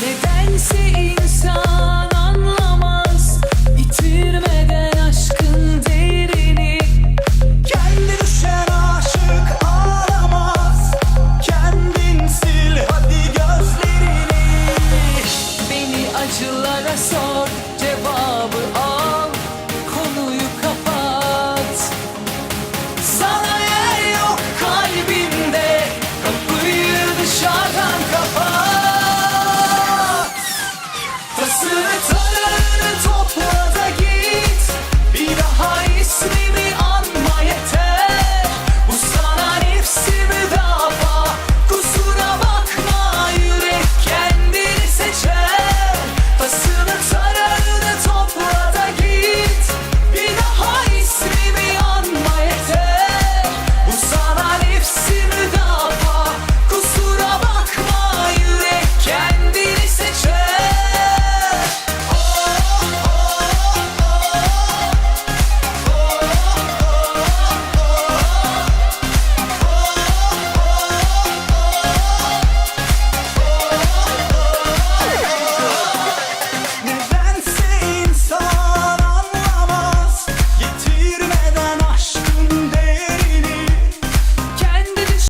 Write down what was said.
Nedense insan anlamaz. Bitirme good time.